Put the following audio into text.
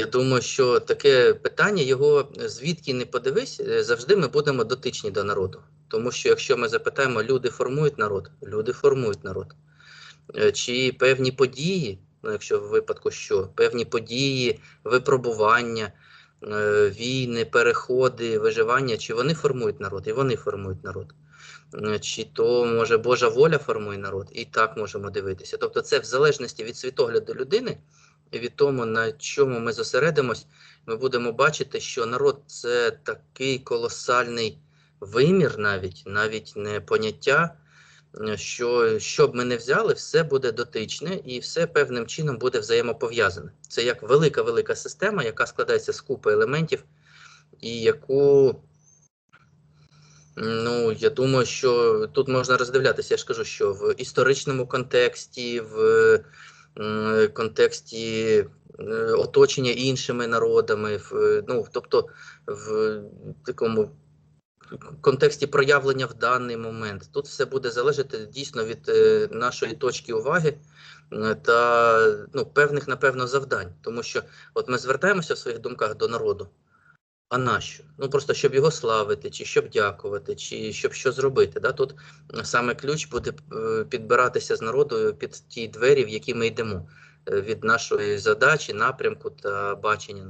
Я думаю, що таке питання його звідки не подивись, е, завжди ми будемо дотичні до народу. Тому що якщо ми запитаємо, люди формують народ, люди формують народ. Е, Чи певні події, ну якщо в випадку що, певні події, випробування, е, війни, переходи, виживання, чи вони формують народ, і вони формують народ. Чи то може Божа воля формує народ, і так можемо дивитися. Тобто, це в залежності від світогляду людини від тому, на чому ми зосередимось, ми будемо бачити, що народ це такий колосальний вимір, навіть навіть не поняття, е, що що б ми не взяли, все буде дотичне і все певним чином буде взаємопов'язане. Це як велика велика система, яка складається з купи елементів, і яку Ну, я думаю, що тут можна роздивлятися. Я ж кажу, що в історичному контексті, в м, контексті е, оточення іншими народами, в, ну, тобто в такому контексті проявлення в даний момент. Тут все буде залежати дійсно від е, нашої точки уваги е, та ну, певних, напевно, завдань. Тому що от ми звертаємося в своїх думках до народу. А нащо? Ну просто щоб його славити, чи щоб дякувати, чи щоб що зробити. Да? Тут саме ключ буде е, підбиратися з народу під ті двері, в які ми йдемо е, від нашої задачі, напрямку та бачення.